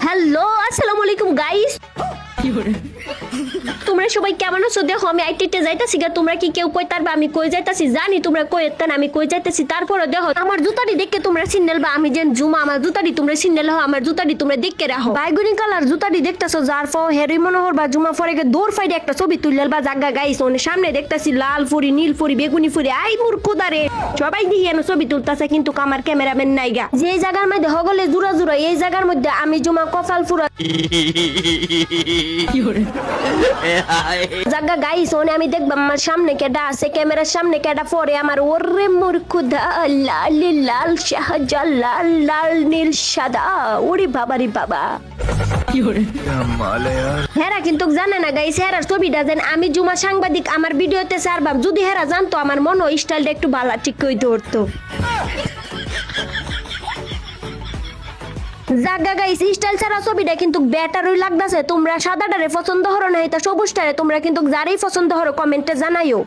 Hello আসসালামু আলাইকুম guys তোমরা সবাই কেমন আছো? দেখো, আমি আইটিতে যাইতাছি গা, তোমরা কি কেউ কই তারবা আমি কই যাইতাছি? জানি তোমরা কই এত্তান, আমি কই যাইতাছি। তারপরে দেখো, আমার জুতাটি দেখে তোমরা সিগন্যাল বা আমি যেন জুমা, আমার জুতাটি তোমরা সিগন্যাল হও, আমার জুতাটি তোমরা দেখকে রাখো। বাইগুনি কালার জুতাটি দেখতাছো, যার ফ হেরি মনোহর বা জুমা ফরেকে দৌড় ফাইডে একটা ছবি তুললে বা জাগা গাইস মানে সামনে দেখতাছি লাল ফুরি, নীল ফুরি, বেগুনি ফুরি, আই মুর কুদারে সবাই দিয়ে এনে ছবি তুলতাছে, কিন্তু আমার ক্যামেরাম্যান নাই গা। যে জায়গার মধ্যে হগলে জুরা জুরা এই জায়গার মধ্যে আমি জুমা কপাল ফুরা জাগা গাইস ওনে আমি দেখব আমার সামনে কেডা আছে ক্যামেরার সামনে কেডা পরে আমার। ওরে মুরখুদা লাল লাল শাহজাল লাল লাল নীল সাদা। ওরে বাবা রে বাবা। হেরা কিন্তু জানে না গাইস হেরার ছবিটা যেন আমি জুমা সাংবাদিক আমার ভিডিওতে সারবাম। যদি হেরা জানতো আমার মনে স্টাইলটা একটু ভালো ঠিক করে ধরতো। জাগা গাইস স্টাইল ছাড়া ছবিটা কিন্তু ব্যাটারই লাগতাছে। তোমরা সাদাটারে পছন্দ হরো না এটা সবুজটারে তোমরা কিন্তু যারই পছন্দ হরো কমেন্টে জানাইও।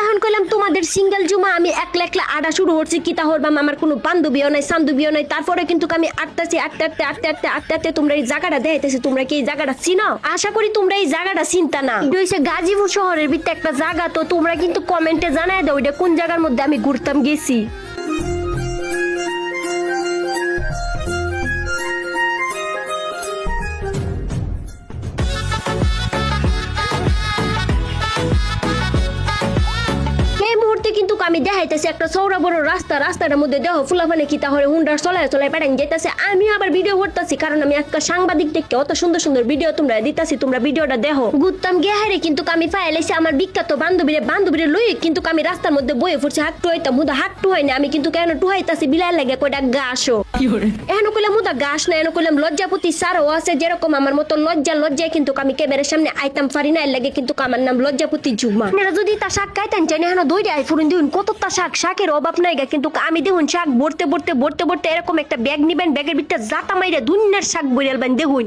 এখন কইলাম তোমাদের সিঙ্গেল জুমা আমি একলা একলা আডা শুরু করছি কিতা হরবাম আমার কোনো বান্ধবীও নাই সান্ধবীও নাই তারপরে কিন্তু আমি আটটাছি আটটা আটটা আটটা আটটা আটটা আটটা তোমরা এই জায়গাটা দেখাইতেছি তোমরা কি এই জায়গাটা চিনো? আশা করি তোমরা এই জায়গাটা চিন্তা না। হইছে গাজীপুর শহরের ভিতরে একটা জায়গা তো তোমরা কিন্তু কমেন্টে জানাই দাও এটা কোন জায়গার মধ্যে আমি ঘুরতাম গেছি। আমি দেখাইতেছি একটা চৌড়া বড় রাস্তা রাস্তাটার মধ্যে দেহ ফুলাফানে কি তাহলে হুন্ডার চলায় চলায় পেটাং যেতেছে আমি আবার ভিডিও করতেছি কারণ আমি একটা সাংবাদিক দেখতে অত সুন্দর সুন্দর ভিডিও তোমরা দিতাছি তোমরা ভিডিওটা দেখো। গুত্তাম গেহারে কিন্তু আমি ফাইলেছি আমার বিখ্যাত বান্ধবীরে বান্ধবীরে লই কিন্তু আমি রাস্তার মধ্যে বয়ে ফুরছি হাট টুহাইতাম মুদা হাট টুহাই না আমি কিন্তু কেন টুহাইতাছি বিলাই লাগে কয়টা গাছও এখন কইলাম মুদা গাছ না এখন কইলাম লজ্জাপতি সারও আছে যেরকম আমার মতো লজ্জা লজ্জায় কিন্তু আমি ক্যামেরার সামনে আইতাম পারি না লাগে কিন্তু আমার নাম লজ্জাপতি জুমা যদি তা খাইতেন জানি এখন দইটা আই ফুরুন দিন কত তা শাক, শাকের অভাব নাই গা, কিন্তু আমি দেখুন শাক ভরতে ভরতে বড়তে ভরতে এরকম একটা ব্যাগ নিবেন, ব্যাগের ভিতরে জাতা মাইরা দুনিয়ার শাক বইরালবেন দেখুন।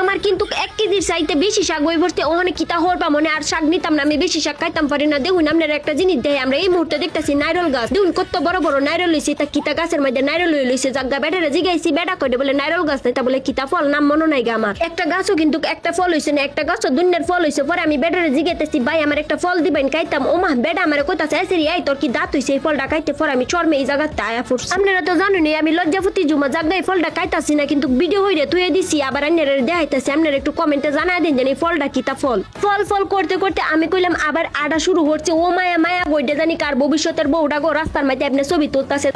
আমার কিন্তু এক কেজির চাইতে বেশি শাক বই ভরতে ওখানে কিতা হরবা মনে আর শাক নিতাম না, আমি বেশি শাক খাইতাম, পারি না। দেখুন, আপনার একটা জিনিস দেয় আমরা এই মুহূর্তে দেখতেছি নাইরল গাছ। দেখুন, কত বড় বড় নাইরল লইছে তা কিতা গাছের মধ্যে নাইরল লই লইছে জাগা বেটারে জিগাইছি বেটা কইতে বলে নাইরল গাছ নাই, তা বলে কিতা ফল? নাম মনে নাই গা আমার। একটা গাছও কিন্তু একটা ফল হইছে না, একটা গাছও দুনিয়ার ফল হইছে, পরে আমি বেটারে জিগাইতেছি, ভাই, আমার একটা ফল দিবেন, খাইতাম। ও মা বেটা আমার কইতাছে এসেরি এই, তোর কি দাঁত হইছে? এই ফলটা খাইতে পর আমি চর্মে এই জায়গাতে আয়া ফুরছি আপনারা তো জানেন আমি লজ্জাফতি জুমা জাগা এই ফলটা খাইতাছি না, কিন্তু ভিডিও হইরে তুই দিছি আবার আপনারা দেখাইতেছি আপনারা একটু কমেন্টে জানা দিন জানি ফলটা কিতা ফল। ফল ফল করতে করতে আমি কইলাম আবার আডা শুরু হচ্ছে। ও মায়া মায়া বইটা জানি কার ভবিষ্যতের বউটা গো রাস্তার মধ্যে আপনি ছবি তুলতাছে।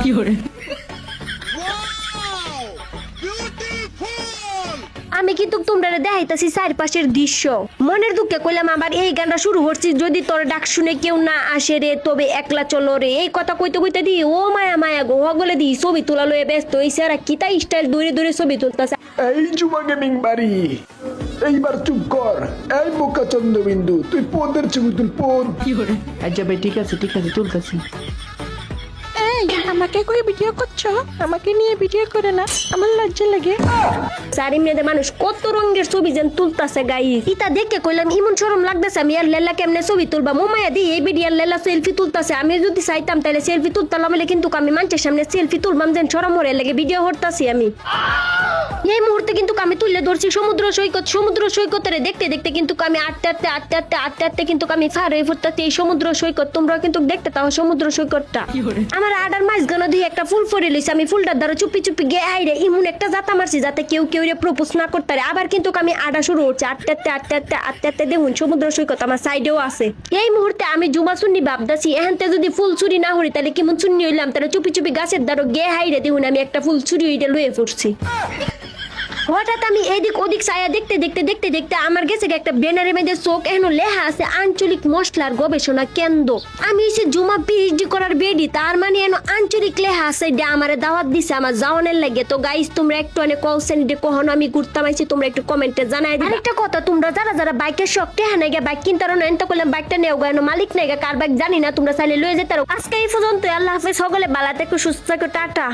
আমি কিন্তু তোমরা দেখাইতাছি চারপাশের দৃশ্য। মনের দুঃখে কইলাম আবার এই গানটা শুরু করছি যদি তোর ডাক শুনে কেউ না আসে রে তবে একলা চলো রে। এই কথা কইতে কইতে দি ও মায়া মায়া গো হগলে দি ছবি তোলা লয়ে ব্যস্ত হইছে আর কিতা স্টাইল দূরে দূরে ছবি তুলতাছে। এই জুমা গেমিং বাড়ি। এইবার চুপ কর। এই বোকা চন্দ্রবিন্দু তুই পদের ছবি তুল পদ। আচ্ছা ভাই ঠিক আছে ঠিক আছে তুলতেছি। এই আমাকে কই ভিডিও করছ? আমাকে নিয়ে ভিডিও করে না আমার লজ্জা লাগে। সারি মেয়েদের মানুষ কত রঙের ছবি যেন তুলতাছে গাই ইতা দেখে কইলাম ইমন শরম লাগতেছে আমি আর লেলা কেমনে ছবি তুলবা? মোমায়া দি এই বিডিয়ার লেলা সেলফি তুলতাছে। আমি যদি চাইতাম তাহলে সেলফি তুলতাম বলে কিন্তু আমি মানুষের সামনে সেলফি তুলবাম যেন শরম হরে লাগে ভিডিও করতাছি আমি। এই মুহূর্তে কিন্তু আমি তুলে ধরছি সমুদ্র সৈকত সমুদ্র সৈকতের দেখতে দেখতে কিন্তু আমি আটতে আটতে আটতে আটতে আটতে আটতে কিন্তু আমি ফার হয়ে ফুটতে এই সমুদ্র সৈকত তোমরা কিন্তু দেখতে তাও সমুদ্র সৈকতটা আমার আডার মাছ গানো দিয়ে একটা ফুল ফরে লইছে আমি ফুলটার দ্বারা চুপি চুপি গে আইরে ইমুন একটা জাতা মারছি যাতে কেউ কেউ রে প্রপোজ না করতে পারে আবার কিন্তু আমি আডা শুরু হচ্ছে আটতে আটতে আটতে আটতে আটতে আটতে দেখুন সমুদ্র সৈকত আমার সাইডেও আছে এই মুহূর্তে আমি জুমা চুন্নি ভাবদাছি এহানতে যদি ফুল চুরি না হরি তাহলে কেমন চুন্নি হইলাম তাহলে চুপি চুপি গাছের দ্বারা গে হাইরে দেখুন আমি একটা ফুল চুরি হইতে লয়ে পড়ছি হঠাৎ আমি এদিক ওদিক ছায়া দেখতে দেখতে দেখতে দেখতে আমার গেছে একটা ব্যানারের মধ্যে চোখ এখন লেখা আছে, আঞ্চলিক মশলার গবেষণা কেন্দ্র। আমি এসে জুমা পিএইচডি করার বেডি তার মানে এন আঞ্চলিক লেখা আছে, এটা আমার দাওয়াত দিছে, আমার যাওয়ানের লাগে। তো গাইস তোমরা একটু অনেক কল সেন্ডে কখনো আমি ঘুরতাম, আইছি, তোমরা একটু কমেন্টে জানাই দিবে। আরেকটা কথা, তোমরা যারা যারা বাইকের শখ টেহা নাই বাইক কিনতে না এনতে করলাম বাইকটা নেও গা এনো মালিক নাই কার বাইক জানি না, তোমরা চাইলে লয়ে যেতে পারো। আজকে এই পর্যন্ত আল্লাহ হাফেজ, সকলে বালাতে একটু সুস্থ থাকো, টাটা।